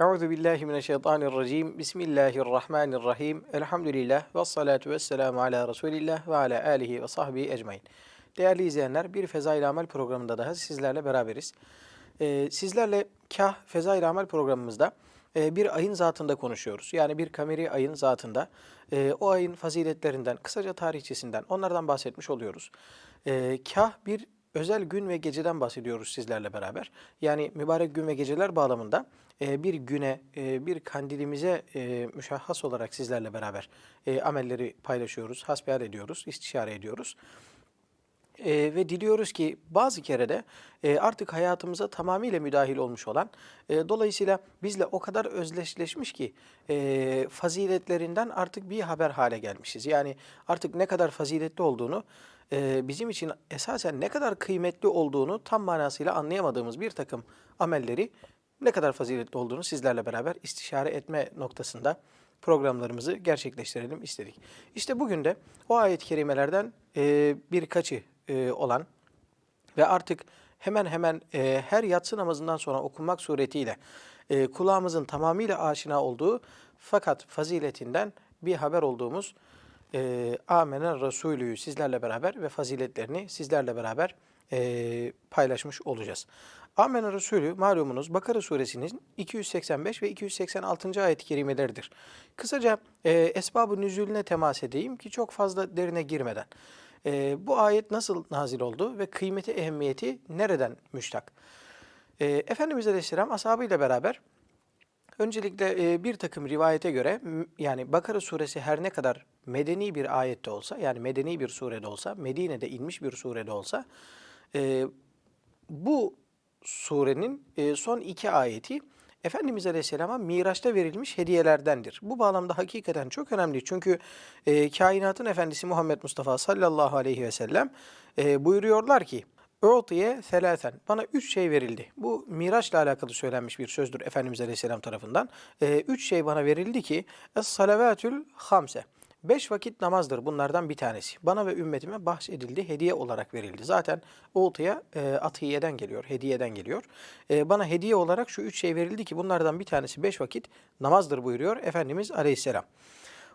Euzu billahi mineşşeytanirracim. Bismillahirrahmanirrahim. Elhamdülillah ve salatu vesselamu ala Resulillah ve ala alihi ve sahbihi ecmaîn. Değerli izleyenler, bir Fezail Amel programında daha sizlerle beraberiz. Ee, sizlerle Kah Fezail Amel programımızda e, bir ayın zatında konuşuyoruz. Yani bir kameri ayın zatında e, o ayın faziletlerinden, kısaca tarihçesinden onlardan bahsetmiş oluyoruz. E, Kah bir özel gün ve geceden bahsediyoruz sizlerle beraber. Yani mübarek gün ve geceler bağlamında e, bir güne, e, bir kandilimize e, müşahhas olarak sizlerle beraber e, amelleri paylaşıyoruz, hasbihal ediyoruz, istişare ediyoruz. E, ve diliyoruz ki bazı kere de e, artık hayatımıza tamamıyla müdahil olmuş olan, e, dolayısıyla bizle o kadar özdeşleşmiş ki e, faziletlerinden artık bir haber hale gelmişiz. Yani artık ne kadar faziletli olduğunu, e, bizim için esasen ne kadar kıymetli olduğunu tam manasıyla anlayamadığımız bir takım amelleri ne kadar faziletli olduğunu sizlerle beraber istişare etme noktasında programlarımızı gerçekleştirelim istedik. İşte bugün de o ayet-i kerimelerden e, birkaçı e, olan ve artık hemen hemen e, her yatsı namazından sonra okunmak suretiyle e, kulağımızın tamamıyla aşina olduğu fakat faziletinden bir haber olduğumuz e, Amener Resulü'yü sizlerle beraber ve faziletlerini sizlerle beraber e, paylaşmış olacağız. Amener Resulü malumunuz Bakara suresinin 285 ve 286. ayet-i kerimeleridir. Kısaca e, esbab-ı nüzulüne temas edeyim ki çok fazla derine girmeden. E, bu ayet nasıl nazil oldu ve kıymeti, ehemmiyeti nereden müştak? E, Efendimiz Aleyhisselam ashabıyla beraber öncelikle e, bir takım rivayete göre yani Bakara suresi her ne kadar medeni bir ayette olsa yani medeni bir surede olsa, Medine'de inmiş bir surede olsa e, bu surenin e, son iki ayeti Efendimiz Aleyhisselam'a Miraç'ta verilmiş hediyelerdendir. Bu bağlamda hakikaten çok önemli çünkü e, kainatın efendisi Muhammed Mustafa sallallahu aleyhi ve sellem e, buyuruyorlar ki Öğütiye selasen. Bana üç şey verildi. Bu Miraç'la alakalı söylenmiş bir sözdür Efendimiz Aleyhisselam tarafından. E, üç şey bana verildi ki Es-salavatül hamse. Beş vakit namazdır bunlardan bir tanesi. Bana ve ümmetime bahşedildi, hediye olarak verildi. Zaten Uğtu'ya e, atiyeden geliyor, hediyeden geliyor. E, bana hediye olarak şu üç şey verildi ki bunlardan bir tanesi beş vakit namazdır buyuruyor Efendimiz Aleyhisselam.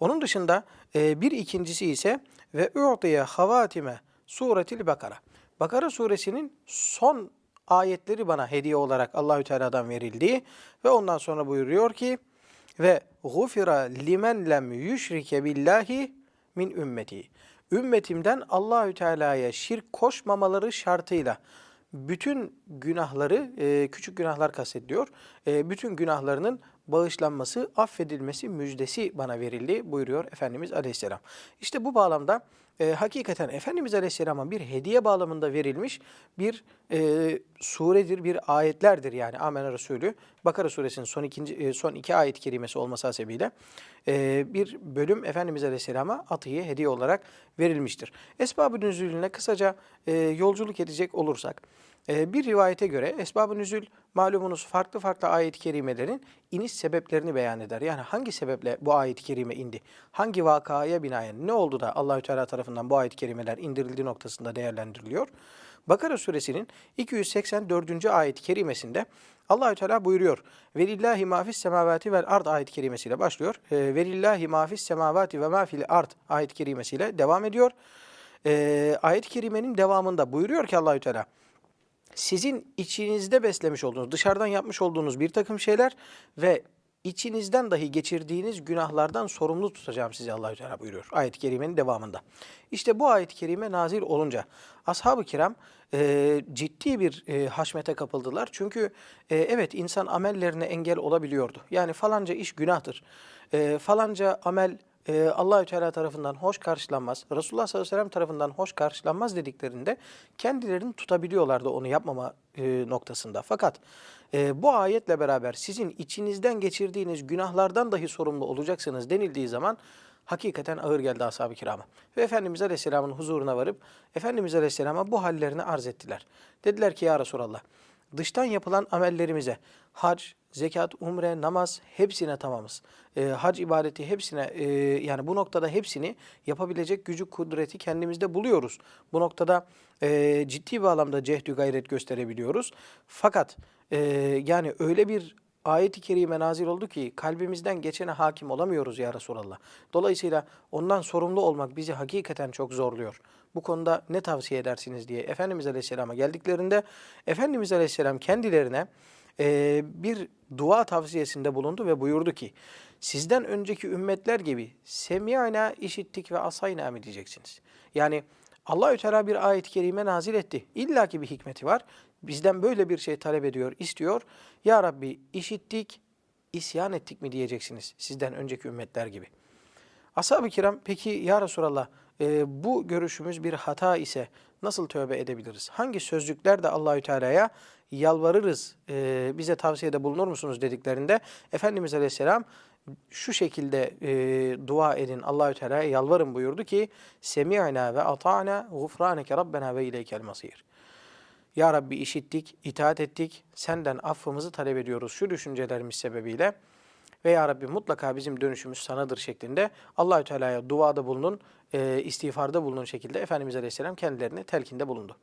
Onun dışında e, bir ikincisi ise ve u'tiye havatime suretil Bakara. Bakara suresinin son ayetleri bana hediye olarak Allahü Teala'dan verildi ve ondan sonra buyuruyor ki ve gufira limen lem yüşrike billahi min ümmeti. Ümmetimden Allahü Teala'ya şirk koşmamaları şartıyla bütün günahları, e, küçük günahlar kastediliyor, e, bütün günahlarının bağışlanması, affedilmesi müjdesi bana verildi buyuruyor Efendimiz Aleyhisselam. İşte bu bağlamda e, hakikaten Efendimiz Aleyhisselam'a bir hediye bağlamında verilmiş bir e, suredir, bir ayetlerdir yani Amen Resulü. Bakara suresinin son, ikinci, e, son iki ayet kerimesi olması hasebiyle e, bir bölüm Efendimiz Aleyhisselam'a atiye hediye olarak verilmiştir. Esbab-ı kısaca e, yolculuk edecek olursak, bir rivayete göre Esbab-ı Nüzül malumunuz farklı farklı ayet-i kerimelerin iniş sebeplerini beyan eder. Yani hangi sebeple bu ayet-i kerime indi? Hangi vakaya binaen ne oldu da Allahü Teala tarafından bu ayet-i kerimeler indirildiği noktasında değerlendiriliyor? Bakara suresinin 284. ayet-i kerimesinde Allahü Teala buyuruyor. Velillahi mafis semavati vel ard ayet-i kerimesiyle başlıyor. E, Velillahi mafis semavati ve ma fil ard ayet-i kerimesiyle devam ediyor. E, ayet-i kerimenin devamında buyuruyor ki Allahü Teala sizin içinizde beslemiş olduğunuz, dışarıdan yapmış olduğunuz bir takım şeyler ve içinizden dahi geçirdiğiniz günahlardan sorumlu tutacağım sizi Allahü Teala buyuruyor ayet-i kerimenin devamında. İşte bu ayet-i kerime nazil olunca ashab-ı kiram e, ciddi bir e, haşmete kapıldılar. Çünkü e, evet insan amellerine engel olabiliyordu. Yani falanca iş günahtır. E, falanca amel e, Allahü Teala tarafından hoş karşılanmaz, Resulullah sallallahu aleyhi ve sellem tarafından hoş karşılanmaz dediklerinde kendilerini tutabiliyorlardı onu yapmama e, noktasında. Fakat e, bu ayetle beraber sizin içinizden geçirdiğiniz günahlardan dahi sorumlu olacaksınız denildiği zaman hakikaten ağır geldi ashab-ı kirama. Ve Efendimiz Aleyhisselam'ın huzuruna varıp Efendimiz Aleyhisselam'a bu hallerini arz ettiler. Dediler ki ya Resulallah dıştan yapılan amellerimize hac, zekat, umre, namaz hepsine tamamız. E, hac ibadeti hepsine e, yani bu noktada hepsini yapabilecek gücü kudreti kendimizde buluyoruz. Bu noktada e, ciddi bir anlamda cehdü gayret gösterebiliyoruz. Fakat e, yani öyle bir ayet-i kerime nazil oldu ki kalbimizden geçene hakim olamıyoruz ya Resulallah. Dolayısıyla ondan sorumlu olmak bizi hakikaten çok zorluyor. Bu konuda ne tavsiye edersiniz diye Efendimiz Aleyhisselam'a geldiklerinde Efendimiz Aleyhisselam kendilerine e, bir dua tavsiyesinde bulundu ve buyurdu ki sizden önceki ümmetler gibi semiyana işittik ve asayna mı diyeceksiniz. Yani Allahü Teala bir ayet-i kerime nazil etti. İlla ki bir hikmeti var. Bizden böyle bir şey talep ediyor, istiyor. Ya Rabbi işittik, isyan ettik mi diyeceksiniz sizden önceki ümmetler gibi. Ashab-ı kiram peki ya Resulallah e, bu görüşümüz bir hata ise nasıl tövbe edebiliriz? Hangi sözcükler de Allahü Teala'ya yalvarırız, e, bize tavsiyede bulunur musunuz dediklerinde Efendimiz Aleyhisselam şu şekilde e, dua edin Allahü Teala'ya yalvarın buyurdu ki Semi'na ve ata'na gufraneke rabbena ve ileykel masir. Ya Rabbi işittik, itaat ettik, senden affımızı talep ediyoruz şu düşüncelerimiz sebebiyle. Ve Ya Rabbi mutlaka bizim dönüşümüz sanadır şeklinde Allahü Teala'ya duada bulunun, e, istiğfarda bulunun şekilde Efendimiz Aleyhisselam kendilerine telkinde bulundu.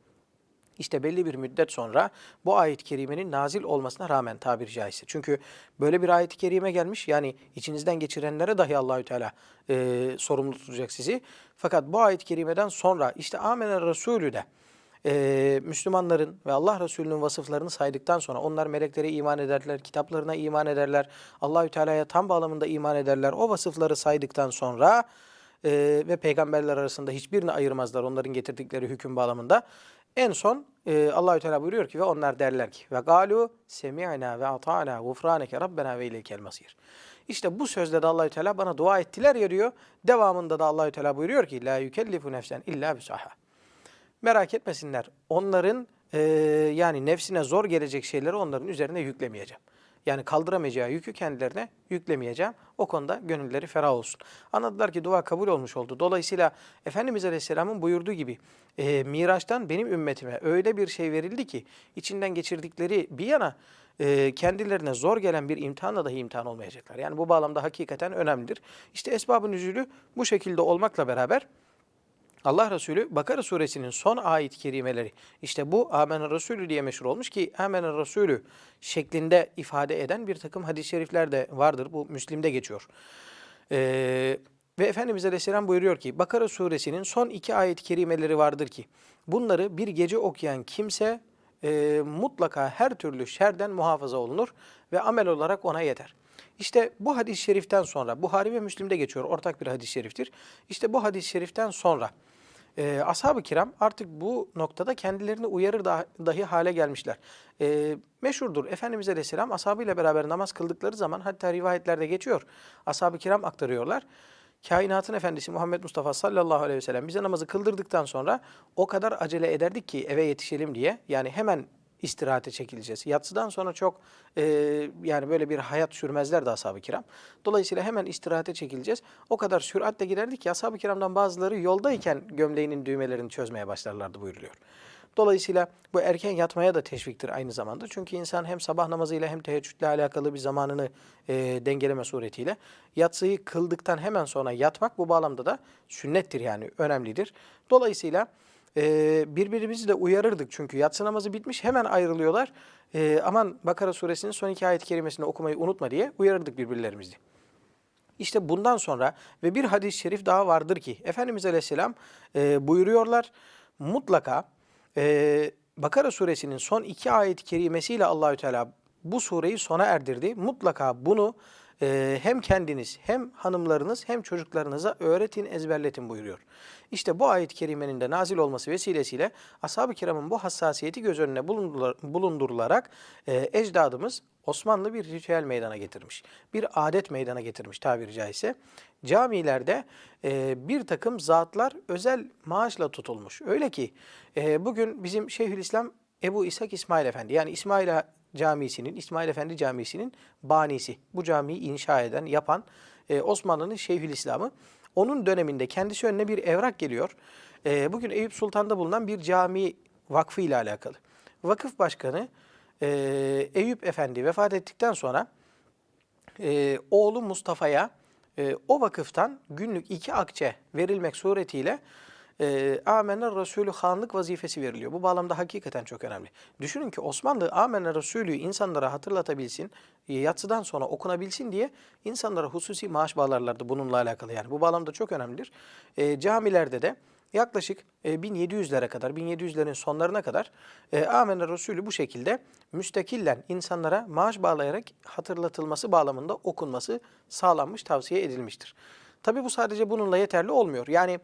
İşte belli bir müddet sonra bu ayet-i kerimenin nazil olmasına rağmen tabiri caizse. Çünkü böyle bir ayet-i kerime gelmiş yani içinizden geçirenlere dahi Allahü Teala e, sorumlu tutacak sizi. Fakat bu ayet-i kerimeden sonra işte Amener Resulü de e, Müslümanların ve Allah Resulü'nün vasıflarını saydıktan sonra onlar meleklere iman ederler, kitaplarına iman ederler, Allahü Teala'ya tam bağlamında iman ederler. O vasıfları saydıktan sonra e, ve peygamberler arasında hiçbirini ayırmazlar onların getirdikleri hüküm bağlamında. En son e, Allahü Teala buyuruyor ki ve onlar derler ki ve galu semi'na ve ata'na gufraneke rabbena ve ileykel masir. İşte bu sözde de Allahü Teala bana dua ettiler ya diyor. Devamında da Allahü Teala buyuruyor ki la yukellifu nefsen illa bisaha. Merak etmesinler. Onların e, yani nefsine zor gelecek şeyleri onların üzerine yüklemeyeceğim. Yani kaldıramayacağı yükü kendilerine yüklemeyeceğim. O konuda gönülleri ferah olsun. Anladılar ki dua kabul olmuş oldu. Dolayısıyla Efendimiz Aleyhisselam'ın buyurduğu gibi e, Miraç'tan benim ümmetime öyle bir şey verildi ki içinden geçirdikleri bir yana e, kendilerine zor gelen bir imtihanla dahi imtihan olmayacaklar. Yani bu bağlamda hakikaten önemlidir. İşte esbab-ı nüzülü bu şekilde olmakla beraber Allah Resulü Bakara suresinin son ayet-i kerimeleri işte bu Amener Resulü diye meşhur olmuş ki Amener Resulü şeklinde ifade eden bir takım hadis-i şerifler de vardır. Bu Müslim'de geçiyor. Ee, ve Efendimiz Aleyhisselam buyuruyor ki Bakara suresinin son iki ayet-i kerimeleri vardır ki bunları bir gece okuyan kimse e, mutlaka her türlü şerden muhafaza olunur ve amel olarak ona yeter. İşte bu hadis-i şeriften sonra, Buhari ve Müslim'de geçiyor, ortak bir hadis-i şeriftir. İşte bu hadis-i şeriften sonra e, ashab-ı kiram artık bu noktada kendilerini uyarır da, dahi hale gelmişler. E, meşhurdur, Efendimiz Aleyhisselam ashabıyla beraber namaz kıldıkları zaman, hatta rivayetlerde geçiyor, ashab-ı kiram aktarıyorlar. Kainatın efendisi Muhammed Mustafa sallallahu aleyhi ve sellem bize namazı kıldırdıktan sonra o kadar acele ederdik ki eve yetişelim diye. Yani hemen istirahate çekileceğiz. Yatsıdan sonra çok e, yani böyle bir hayat sürmezler de ashab-ı kiram. Dolayısıyla hemen istirahate çekileceğiz. O kadar süratle giderdik ki ashab-ı kiramdan bazıları yoldayken gömleğinin düğmelerini çözmeye başlarlardı buyuruluyor. Dolayısıyla bu erken yatmaya da teşviktir aynı zamanda. Çünkü insan hem sabah namazıyla hem teheccüdle alakalı bir zamanını e, dengeleme suretiyle yatsıyı kıldıktan hemen sonra yatmak bu bağlamda da sünnettir yani önemlidir. Dolayısıyla e, birbirimizi de uyarırdık çünkü yatsı namazı bitmiş hemen ayrılıyorlar. E, aman Bakara suresinin son iki ayet-i kerimesini okumayı unutma diye uyarırdık birbirlerimizi. İşte bundan sonra ve bir hadis-i şerif daha vardır ki Efendimiz Aleyhisselam e, buyuruyorlar mutlaka e, Bakara suresinin son iki ayet-i kerimesiyle Allahü Teala bu sureyi sona erdirdi. Mutlaka bunu e, hem kendiniz hem hanımlarınız hem çocuklarınıza öğretin, ezberletin buyuruyor. İşte bu ayet-i kerimenin de nazil olması vesilesiyle ashab-ı kiramın bu hassasiyeti göz önüne bulundurularak e, ecdadımız Osmanlı bir ritüel meydana getirmiş. Bir adet meydana getirmiş tabiri caizse. Camilerde e, bir takım zatlar özel maaşla tutulmuş. Öyle ki e, bugün bizim Şeyhülislam Ebu İshak İsmail Efendi yani İsmail Camisi'nin, İsmail Efendi Camisi'nin banisi. Bu camiyi inşa eden, yapan e, Osmanlı'nın Şeyhülislam'ı. Onun döneminde kendisi önüne bir evrak geliyor. E, bugün Eyüp Sultan'da bulunan bir cami vakfı ile alakalı. Vakıf başkanı e, Eyüp Efendi vefat ettikten sonra e, oğlu Mustafa'ya e, o vakıftan günlük iki akçe verilmek suretiyle e, Amener Resulü hanlık vazifesi veriliyor. Bu bağlamda hakikaten çok önemli. Düşünün ki Osmanlı Amener Resulü insanlara hatırlatabilsin, e, yatsıdan sonra okunabilsin diye insanlara hususi maaş bağlarlardı bununla alakalı. Yani bu bağlamda çok önemlidir. E, camilerde de yaklaşık e, 1700'lere kadar, 1700'lerin sonlarına kadar e, Amener Resulü bu şekilde müstakillen insanlara maaş bağlayarak hatırlatılması bağlamında okunması sağlanmış, tavsiye edilmiştir. Tabi bu sadece bununla yeterli olmuyor. Yani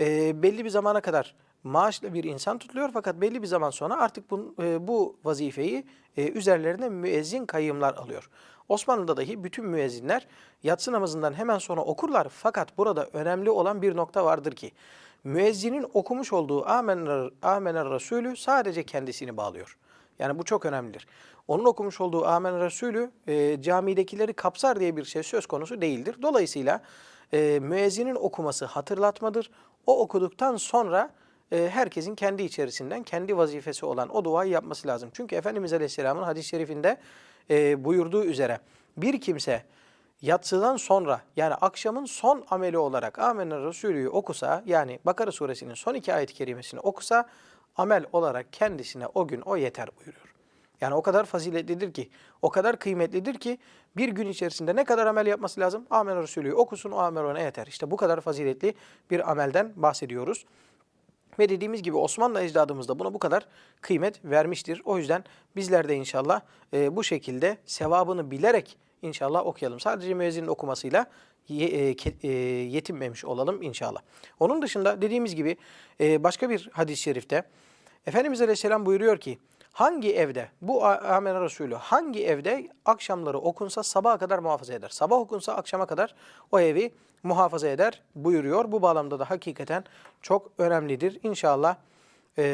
e, belli bir zamana kadar maaşla bir insan tutuluyor fakat belli bir zaman sonra artık bu, e, bu vazifeyi e, üzerlerine müezzin kayyımlar alıyor. Osmanlı'da dahi bütün müezzinler yatsı namazından hemen sonra okurlar fakat burada önemli olan bir nokta vardır ki müezzinin okumuş olduğu amener, amener Resulü sadece kendisini bağlıyor. Yani bu çok önemlidir. Onun okumuş olduğu Amen Resulü e, camidekileri kapsar diye bir şey söz konusu değildir. Dolayısıyla e, müezzinin okuması hatırlatmadır. O okuduktan sonra e, herkesin kendi içerisinden kendi vazifesi olan o duayı yapması lazım. Çünkü Efendimiz Aleyhisselam'ın hadis-i şerifinde e, buyurduğu üzere bir kimse yatsıdan sonra yani akşamın son ameli olarak Amener Resulü'yü okusa yani Bakara suresinin son iki ayet-i kerimesini okusa amel olarak kendisine o gün o yeter buyuruyor. Yani o kadar faziletlidir ki, o kadar kıymetlidir ki bir gün içerisinde ne kadar amel yapması lazım? Amel Resulü'yü okusun, o amel ona yeter. İşte bu kadar faziletli bir amelden bahsediyoruz. Ve dediğimiz gibi Osmanlı ecdadımız da buna bu kadar kıymet vermiştir. O yüzden bizler de inşallah e, bu şekilde sevabını bilerek inşallah okuyalım. Sadece müezzinin okumasıyla e, e, yetinmemiş olalım inşallah. Onun dışında dediğimiz gibi e, başka bir hadis-i şerifte Efendimiz Aleyhisselam buyuruyor ki hangi evde bu Amen Resulü hangi evde akşamları okunsa sabaha kadar muhafaza eder. Sabah okunsa akşama kadar o evi muhafaza eder buyuruyor. Bu bağlamda da hakikaten çok önemlidir. İnşallah e,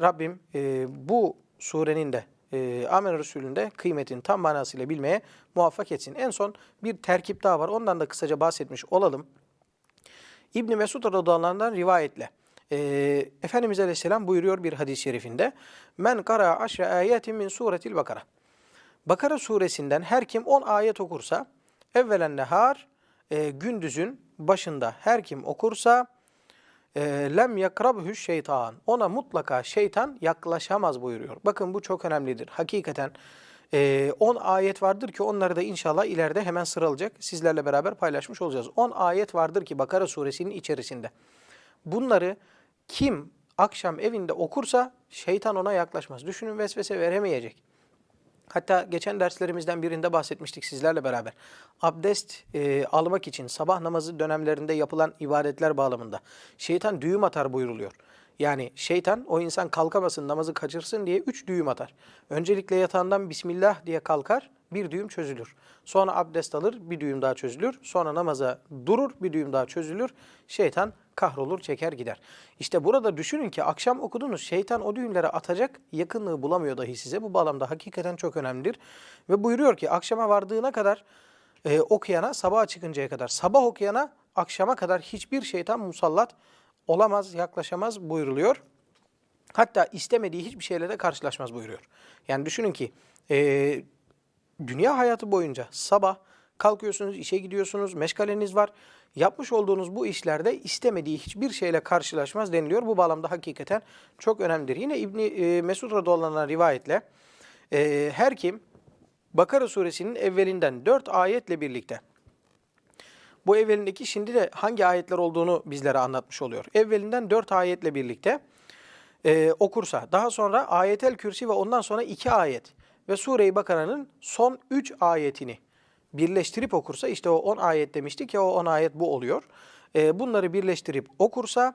Rabbim e, bu surenin de e, Amen Resulü'nde kıymetin tam manasıyla bilmeye muvaffak etsin. En son bir terkip daha var. Ondan da kısaca bahsetmiş olalım. İbni Mesud radıyallahu rivayetle. E, Efendimiz Aleyhisselam buyuruyor bir hadis-i şerifinde. Men kara aşre ayetin min suretil bakara. Bakara suresinden her kim 10 ayet okursa evvelen nehar e, gündüzün başında her kim okursa e, lem yakrabhü şeytan. Ona mutlaka şeytan yaklaşamaz buyuruyor. Bakın bu çok önemlidir. Hakikaten 10 e, ayet vardır ki onları da inşallah ileride hemen sıralayacak. Sizlerle beraber paylaşmış olacağız. 10 ayet vardır ki Bakara suresinin içerisinde. Bunları kim akşam evinde okursa şeytan ona yaklaşmaz. Düşünün vesvese veremeyecek. Hatta geçen derslerimizden birinde bahsetmiştik sizlerle beraber. Abdest e, almak için sabah namazı dönemlerinde yapılan ibadetler bağlamında şeytan düğüm atar buyuruluyor. Yani şeytan o insan kalkamasın namazı kaçırsın diye üç düğüm atar. Öncelikle yatağından Bismillah diye kalkar bir düğüm çözülür. Sonra abdest alır bir düğüm daha çözülür. Sonra namaza durur bir düğüm daha çözülür. Şeytan kahrolur çeker gider. İşte burada düşünün ki akşam okudunuz şeytan o düğümlere atacak yakınlığı bulamıyor dahi size. Bu bağlamda hakikaten çok önemlidir. Ve buyuruyor ki akşama vardığına kadar e, okuyana sabaha çıkıncaya kadar sabah okuyana akşama kadar hiçbir şeytan musallat olamaz, yaklaşamaz buyuruluyor. Hatta istemediği hiçbir şeyle de karşılaşmaz buyuruyor. Yani düşünün ki e, dünya hayatı boyunca sabah kalkıyorsunuz, işe gidiyorsunuz, meşgaleniz var. Yapmış olduğunuz bu işlerde istemediği hiçbir şeyle karşılaşmaz deniliyor. Bu bağlamda hakikaten çok önemlidir. Yine İbni e, Mesud radıyallahu rivayetle e, her kim Bakara suresinin evvelinden dört ayetle birlikte bu evvelindeki şimdi de hangi ayetler olduğunu bizlere anlatmış oluyor. Evvelinden dört ayetle birlikte e, okursa, daha sonra ayetel kürsi ve ondan sonra iki ayet ve Sure-i Bakara'nın son üç ayetini birleştirip okursa, işte o on ayet demiştik ya o on ayet bu oluyor. E, bunları birleştirip okursa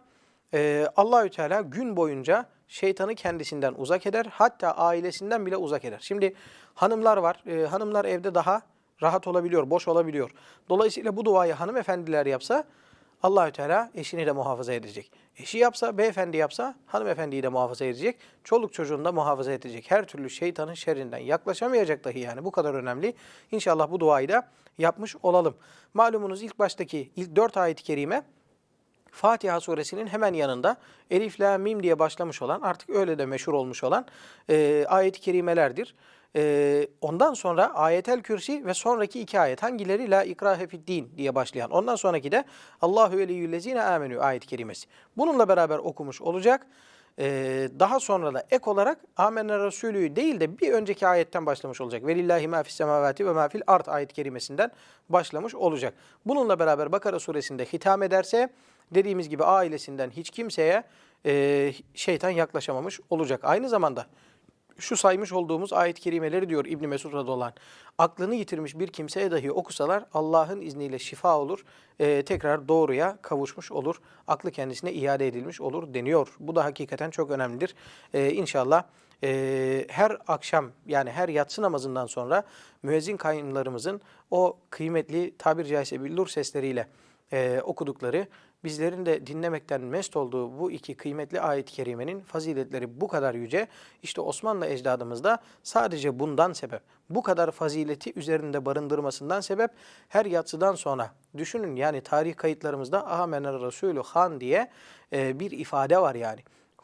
e, Allahü Teala gün boyunca şeytanı kendisinden uzak eder. Hatta ailesinden bile uzak eder. Şimdi hanımlar var. E, hanımlar evde daha rahat olabiliyor, boş olabiliyor. Dolayısıyla bu duayı hanımefendiler yapsa Allahü Teala eşini de muhafaza edecek. Eşi yapsa, beyefendi yapsa hanımefendiyi de muhafaza edecek. Çoluk çocuğunu da muhafaza edecek. Her türlü şeytanın şerrinden yaklaşamayacak dahi yani bu kadar önemli. İnşallah bu duayı da yapmış olalım. Malumunuz ilk baştaki ilk dört ayet-i kerime Fatiha suresinin hemen yanında Elif, La, Mim diye başlamış olan artık öyle de meşhur olmuş olan e, ayet-i kerimelerdir. Ee, ondan sonra ayetel kürsi ve sonraki iki ayet hangileri la ikrahe din diye başlayan. Ondan sonraki de Allahu veliyyüllezine amenü ayet-i kerimesi. Bununla beraber okumuş olacak. Ee, daha sonra da ek olarak Amenna Resulü değil de bir önceki ayetten başlamış olacak. Velillahi ma fis semavati ve ma fil art ayet kerimesinden başlamış olacak. Bununla beraber Bakara suresinde hitam ederse dediğimiz gibi ailesinden hiç kimseye e, şeytan yaklaşamamış olacak. Aynı zamanda şu saymış olduğumuz ayet-i kerimeleri diyor İbn Mesud anh. Aklını yitirmiş bir kimseye dahi okusalar Allah'ın izniyle şifa olur. e, tekrar doğruya kavuşmuş olur. Aklı kendisine iade edilmiş olur deniyor. Bu da hakikaten çok önemlidir. E, inşallah e, her akşam yani her yatsı namazından sonra müezzin kayınlarımızın o kıymetli tabir caizse billur sesleriyle e, okudukları, bizlerin de dinlemekten mest olduğu bu iki kıymetli ayet-i kerimenin faziletleri bu kadar yüce. İşte Osmanlı ecdadımız da sadece bundan sebep, bu kadar fazileti üzerinde barındırmasından sebep her yatsıdan sonra düşünün yani tarih kayıtlarımızda Amener Resulü Han diye e, bir ifade var yani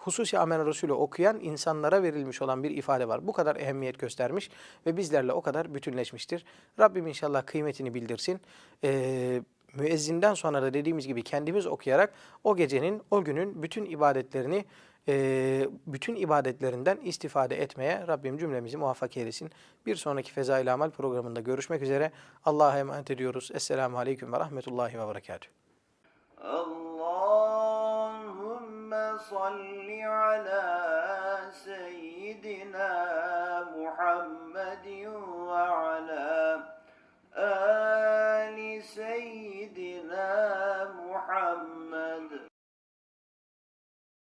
hususi Amen Resulü okuyan insanlara verilmiş olan bir ifade var. Bu kadar ehemmiyet göstermiş ve bizlerle o kadar bütünleşmiştir. Rabbim inşallah kıymetini bildirsin. Ee, müezzinden sonra da dediğimiz gibi kendimiz okuyarak o gecenin, o günün bütün ibadetlerini e, bütün ibadetlerinden istifade etmeye Rabbim cümlemizi muvaffak eylesin. Bir sonraki Fezail Amal programında görüşmek üzere. Allah'a emanet ediyoruz. Esselamu Aleyküm ve Rahmetullahi ve Berekatuhu. Allahümme salli ala seyyidina Muhammedin ve ala